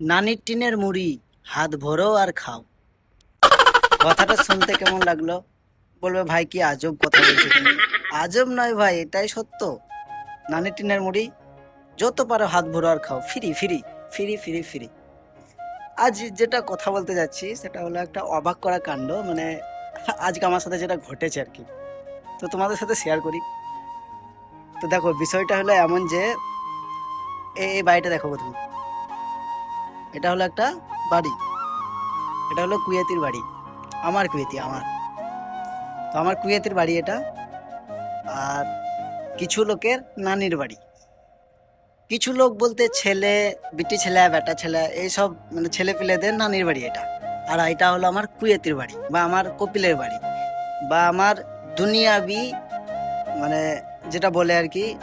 নানির টিনের মুড়ি, হাত ভরো আর খাও। কথাটা শুনতে কেমন লাগল? বলবে, ভাই, কি আজব কথা বলছো তুমি? আজব নয় ভাই, এটাই সত্য। নানির টিনের মুড়ি, যত পারো হাত ভরো আর খাও। Free free free free free. আজ যেটা কথা বলতে যাচ্ছি, সেটা হলো একটা অবাক করা কাণ্ড। মানে আজকে আমার সাথে যেটা ঘটেছে আর কি। তো তোমাদের সাথে শেয়ার করি। তো দেখো, বিষয়টা হলো এমন যে এই বাড়িটা দেখো প্রথমে। এটা হলো একটা বাড়ি। এটা হলো কুয়েতির বাড়ি। আমার কুয়েতি, আমার। তো আমার কুয়েতির বাড়ি এটা। আর কিছু লোকের নানির বাড়ি। কিছু লোক বলতে ছেলে, বিটি ছেলে, বেটা ছেলে, এইসব মানে ছেলে পিলেদের নানির বাড়ি এটা। আর এটা হলো আমার কুয়েতির বাড়ি বা আমার কপিলের বাড়ি বা আমার দুনিয়াবি মানে যেটা বলে আর কি,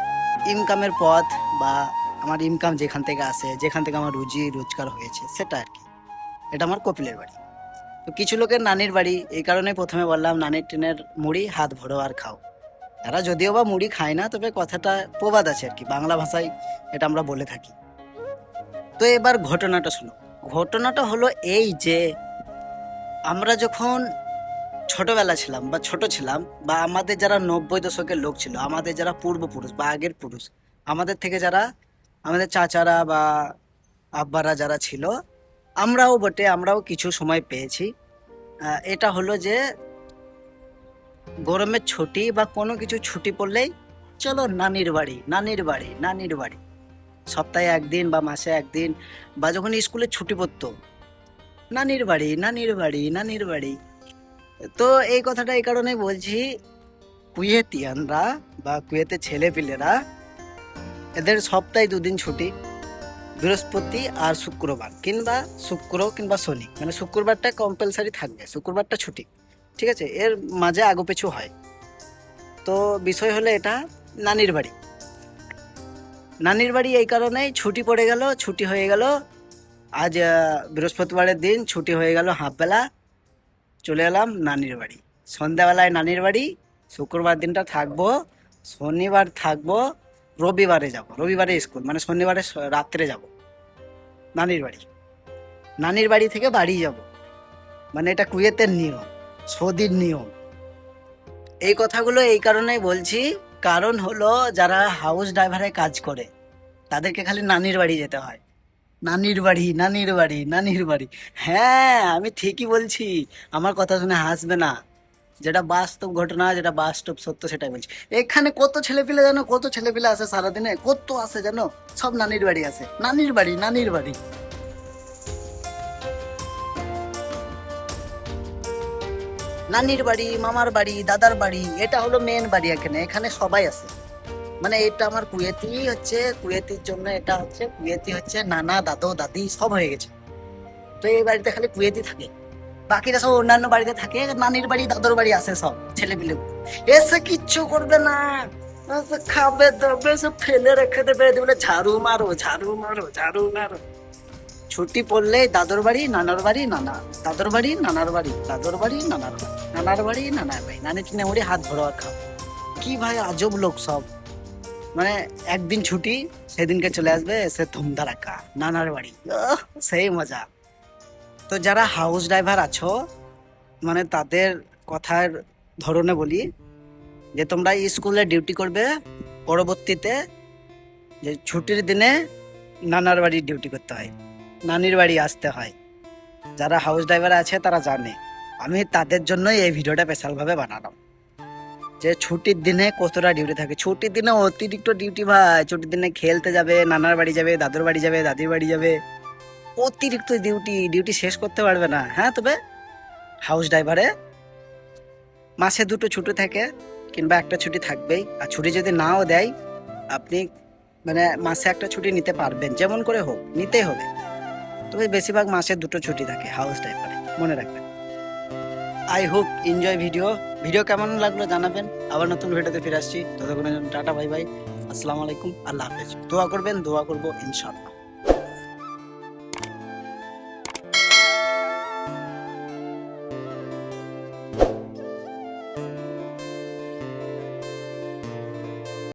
ইনকামের পথ বা আমার ইনকাম যেখান থেকে আসে, যেখান থেকে আমার রুজি, রোজগার হয়েছে, সেটা আর কি। এটা আমার কপিলের বাড়ি। তো কিছু লোকের নানির বাড়ি, এই কারণে প্রথমে বললাম, নানির টিনের মুড়ি হাত ভরো আর খাও। তারা যদিও বা মুড়ি খায় না, তবে কথাটা প্রবাদ আছে আর কি। বাংলা ভাষায় এটা আমরা বলে থাকি। তো এবার ঘটনাটা শুনো। ঘটনাটা হলো এই যে, আমরা যখন ছোটবেলা ছিলাম বা ছোট ছিলাম, বা আমাদের যারা নব্বই দশকের লোক ছিল, আমাদের যারা পূর্বপুরুষ বা আগের পুরুষ, আমাদের থেকে যারা আমাদের চাচারা বা আব্বারা যারা ছিল, আমরাও বটে, আমরাও কিছু সময় পেয়েছি। এটা হলো যে গরমের ছুটি বা কোনো কিছু ছুটি পড়লেই চলো নানির বাড়ি নানির বাড়ি নানির বাড়ি। সপ্তাহে একদিন বা মাসে একদিন বা যখন স্কুলে ছুটি পড়তো, নানির বাড়ি নানির বাড়ি নানির বাড়ি। তো এই কথাটা এই কারণে বলছি, কুয়েতিয়ানরা বা কুয়েতে ছেলে পিলেরা এদের সপ্তাহে দুদিন ছুটি, বৃহস্পতি আর শুক্রবার, কিংবা শুক্র কিংবা শনি। মানে শুক্রবারটা কম্পালসারি থাকবে, শুক্রবারটা ছুটি, ঠিক আছে? এর মাঝে আগু পিছু হয়। তো বিষয় হলো এটা, নানির বাড়ি। নানির বাড়ি এই কারণেই ছুটি পড়ে গেল, ছুটি হয়ে গেল। আজ বৃহস্পতিবারের দিন ছুটি হয়ে গেল হাফ বেলা। চলে এলাম নানির বাড়ি। সন্ধ্যাবেলায় নানির বাড়ি, শুক্রবার দিনটা থাকব, শনিবার থাকব রবিবারে যাব, রবিবারে স্কুল মানে শনিবারে রাত্রে যাব। নানির বাড়ি। নানির বাড়ি থেকে বাড়ি যাব। মানে এটা কুয়েতের নিয়ম, সৌদির নিয়ম। এই কথাগুলো এই কারণেই বলছি, কারণ হলো যারা হাউস ড্রাইভারে কাজ করে, তাদেরকে খালি নানির বাড়ি যেতে হয়। নানির বাড়ি নানির বাড়ি নানির বাড়ি। হ্যাঁ আমি ঠিকই বলছি, আমার কথা শুনে হাসবে না। যেটা বাস্তব ঘটনা, যেটা বাস্তব সত্য সেটাই বলছি। এখানে কত ছেলে পিলে জানো, কত ছেলে পিলে আসে সারাদিনে? কত আসে জানো? সব নানির বাড়ি আসে নানির বাড়ি নানির বাড়ি। নানির বাড়ি, মামার বাড়ি, দাদার বাড়ি, এটা হলো মেন বাড়ি এখানে। এখানে সবাই আছে। মানে এটা আমার কুয়েতি হচ্ছে, কুয়েতির জন্য এটা হচ্ছে, কুয়েতি হচ্ছে নানা, দাদু, দাদি, সব হয়ে গেছে। তো এই বাড়িতে খালি কুয়েতি থাকে। বাকিরা সব অন্যান্য বাড়িতে থাকে, নানির বাড়ি, দাদুর বাড়ি আসে সব ছেলে পিলে এসে কিচ্ছু করবে না। খাবে দাবে সব ফেলে রেখে দেবে বলে, ঝাড়ু মারো ঝাড়ু মারো ঝাড়ু মারো। ছুটি পড়লেই দাদুর বাড়ি, নানার বাড়ি, নানা, দাদুর বাড়ি, নানার বাড়ি, দাদুর বাড়ি, নানার বাড়ি নানার বাড়ি নানার বাড়ি। নানি টিনে মুড়ি, হাত ভরো আর খাও। কি ভাই আজব লোক সব। মানে একদিন ছুটি, সেদিনকে চলে আসবে, এসে ধুমধারাক্কা নানার বাড়ি। সেই মজা। তো যারা হাউস ড্রাইভার আছো মানে তাদের কথার ধরনে বলি, যে তোমরা স্কুলে ডিউটি করবে পরবর্তীতে, যে ছুটির দিনে নানার বাড়ি ডিউটি করতে হয়, নানির বাড়ি আসতে হয়। যারা হাউস ড্রাইভার আছে তারা জানে, আমি তাদের জন্যই এই ভিডিওটা স্পেশালভাবে বানালাম। যে ছুটির দিনে কতটা ডিউটি থাকে। ছুটির দিনে অতিরিক্ত ডিউটি ভাই, ছুটির দিনে খেলতে যাবে, নানার বাড়ি যাবে, দাদুর বাড়ি যাবে, দাদির বাড়ি যাবে। অতিরিক্ত ডিউটি ডিউটি শেষ করতে পারবে না। হ্যাঁ তবে হাউস ড্রাইভারে মাসে দুটো ছুটি থাকে, কিংবা একটা ছুটি থাকবেই। আর ছুটি যদি নাও দেয়, আপনি মানে মাসে একটা ছুটি নিতে পারবেন, যেমন করে হোক, নিতেই হবে। তবে বেশিরভাগ মাসে দুটো ছুটি থাকে হাউস ড্রাইভারে মনে রাখবেন। I hope enjoy video video কেমন লাগল জানাবেন। আবার নতুন ভিডিওতে ফিরে আসছি। ততক্ষণের জন্য টাটা বাই বাই আসসালামু আলাইকুম, আল্লাহ হাফেজ। দোয়া করবেন, দোয়া করব ইনশাল্লাহ